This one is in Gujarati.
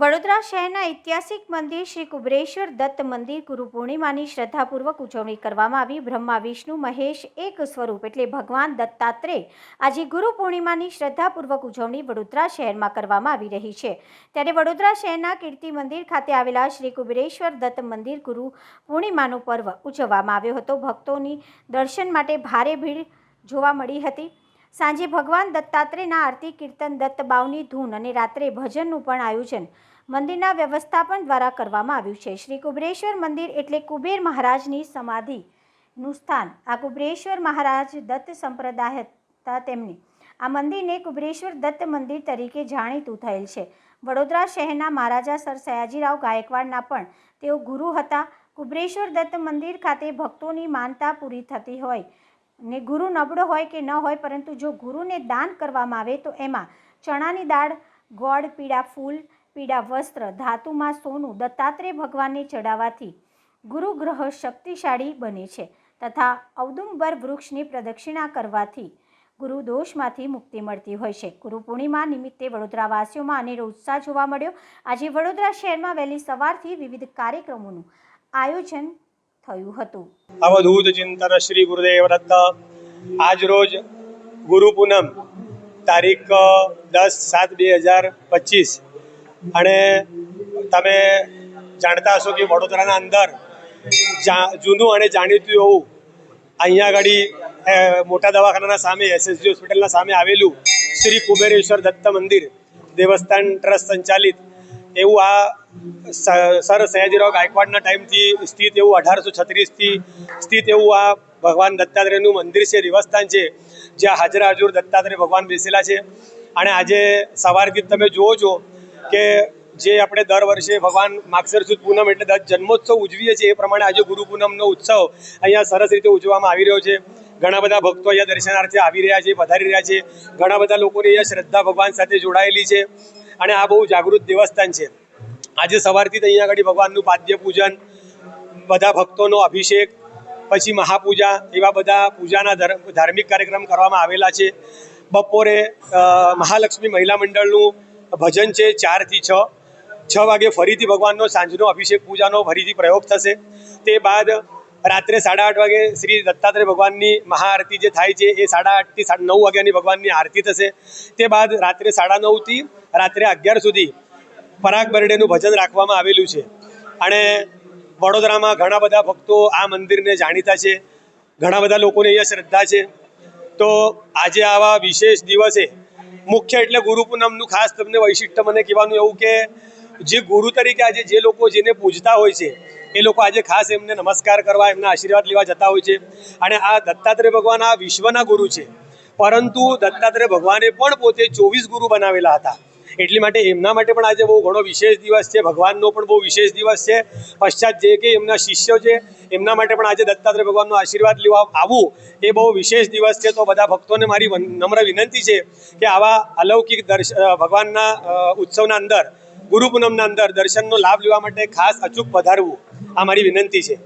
વડોદરા શહેરના ઐતિહાસિક મંદિર શ્રી કુબરેશ્વર દત્ત મંદિર ગુરુ પૂર્ણિમાની શ્રદ્ધાપૂર્વક ઉજવણી કરવામાં આવી. બ્રહ્મા, વિષ્ણુ, મહેશ એક સ્વરૂપ એટલે ભગવાન દત્તાત્રેય આજે ગુરુ પૂર્ણિમાની શ્રદ્ધાપૂર્વક ઉજવણી વડોદરા શહેરમાં કરવામાં આવી રહી છે. ત્યારે વડોદરા શહેરના કીર્તિ મંદિર ખાતે આવેલા શ્રી કુબરેશ્વર દત્ત મંદિર ગુરુ પૂર્ણિમાનો પર્વ ઉજવવામાં આવ્યો હતો. ભક્તોની દર્શન માટે ભારે ભીડ જોવા મળી હતી. સાંજે ભગવાન દત્તાત્રેયના આરતી કીર્તન દત્ત બાવની ધૂન અને રાત્રે ભજનનું પણ આયોજન મંદિરના વ્યવસ્થાપન દ્વારા કરવામાં આવ્યું છે. શ્રી કુબરેશ્વર મંદિર એટલે કુબેર મહારાજની સમાધિનું સ્થાન. આ કુબરેશ્વર મહારાજ દત્ત સંપ્રદાય હતા તેમની. આ મંદિરને કુબરેશ્વર દત્ત મંદિર તરીકે જાણીતું થયેલ છે. વડોદરા શહેરના મહારાજા સર સયાજીરાવ ગાયકવાડના પણ તેઓ ગુરુ હતા. કુબરેશ્વર દત્ત મંદિર ખાતે ભક્તોની માનતા પૂરી થતી હોય ને ગુરુ નબળો હોય કે ન હોય, પરંતુ જો ગુરુને દાન કરવામાં આવે તો એમાં ચણાની દાળ, ગોળ, પીળા ફૂલ, પીળા વસ્ત્ર, ધાતુમાં સોનું, દત્તાત્રેય ભગવાનને ચડાવવાથી ગુરુ ગ્રહ શક્તિશાળી બને છે તથા ઔદુંબર વૃક્ષની પ્રદક્ષિણા કરવાથી ગુરુ દોષમાંથી મુક્તિ મળતી હોય છે. ગુરુ પૂર્ણિમા નિમિત્તે વડોદરાવાસીઓમાં અનેરો ઉત્સાહ જોવા મળ્યો. આજે વડોદરા શહેરમાં વહેલી સવારથી વિવિધ કાર્યક્રમોનું આયોજન થયું હતું. અવધૂત ચિંતન શ્રી ગુરુદેવ દત્ત. આજ રોજ ગુરુ પૂનમ તારીખ દસ સાત બે હજાર પચીસ. અને તમે જાણતા હશો કે વડોદરાના અંદર જૂનું અને જાણીતું એવું અહીંયા આગળ મોટા દવાખાનાના સામે એસએસજી હોસ્પિટલના સામે આવેલું શ્રી કુબેરેશ્વર દત્ત મંદિર, દેવસ્થાન ટ્રસ્ટ સંચાલિત એવું આ સર સયાજીરાવ ગાયકવાડના ટાઈમથી સ્થિત એવું અઢારસો છત્રીસથી સ્થિત એવું આ ભગવાન દત્તાત્રેયનું મંદિર છે, દેવસ્થાન છે, જ્યાં હાજરા હજુર દત્તાત્રેય ભગવાન બેસેલા છે. અને આજે સવારથી તમે જુઓ છો કે જે આપણે દર વર્ષે ભગવાન માગસર સુદ પૂનમ એટલે દત્ત જન્મોત્સવ ઉજવીએ છીએ, એ પ્રમાણે આજે ગુરુ પૂનમનો ઉત્સવ અહીંયા સરસ રીતે ઉજવવામાં આવી રહ્યો છે. ઘણા બધા ભક્તો અહીંયા દર્શનાર્થે આવી રહ્યા છે વધારી રહ્યા છે. ઘણા બધા લોકોની અહીંયા શ્રદ્ધા ભગવાન સાથે જોડાયેલી છે. અને આ બહુ જાગૃત દેવસ્થાન છે. આજે સવારથી અહીંયા આગળ ભગવાનનું પાદ્ય પૂજન, બધા ભક્તોનો અભિષેક, પછી મહાપૂજા એવા બધા પૂજાના ધર્મ ધાર્મિક કાર્યક્રમ કરવામાં આવેલા છે. બપોરે મહાલક્ષ્મી મહિલા મંડળનું ભજન છે ચારથી છ. છ વાગે ફરીથી ભગવાનનો સાંજનો અભિષેક પૂજાનો ફરીથી પ્રયોગ થશે. તે બાદ રાત્રે સાડા આઠ વાગે શ્રી દત્તાત્રેય ભગવાનની મહાઆરતી જે થાય છે એ સાડા આઠથી સાડા, નવ વાગ્યાની ભગવાનની આરતી થશે. તે બાદ રાત્રે સાડા નવથી રાત્રે અગિયાર સુધી પરાગ બરડેનું ભજન રાખવામાં આવેલું છે. અને વડોદરામાં ઘણા બધા ભક્તો આ મંદિરને જાણીતા છે. ઘણા બધા લોકોને અહીંયા શ્રદ્ધા છે. તો આજે આવા વિશેષ દિવસે, મુખ્ય એટલે ગુરુ પૂનમનું ખાસ તમને વૈશિષ્ટ્ય મને કહેવાનું એવું કે, જે ગુરુ તરીકે આજે જે લોકો જેને પૂજતા હોય છે, એ લોકો આજે ખાસ એમને નમસ્કાર કરવા, એમના આશીર્વાદ લેવા જતા હોય છે. અને આ દત્તાત્રેય ભગવાન આ વિશ્વના ગુરુ છે. પરંતુ દત્તાત્રેય ભગવાને પણ પોતે ચોવીસ ગુરુ બનાવેલા હતા. એટલી માટે એમના માટે પણ આજે બહુ ઘણો વિશેષ દિવસ છે, ભગવાનનો પણ બહુ વિશેષ દિવસ છે. પશ્ચાત જે કે એમના શિષ્યો છે, એમના માટે પણ આજે દત્તાત્રેય ભગવાનનો આશીર્વાદ લેવા આવવું એ બહુ વિશેષ દિવસ છે. તો બધા ભક્તોને મારી નમ્ર વિનંતી છે કે આવા અલૌકિક દર્શ ભગવાનના ઉત્સવના અંદર ગુરુ પૂનમના અંદર દર્શનનો લાભ લેવા માટે ખાસ અચૂક પધારવું. આ મારી વિનંતી છે.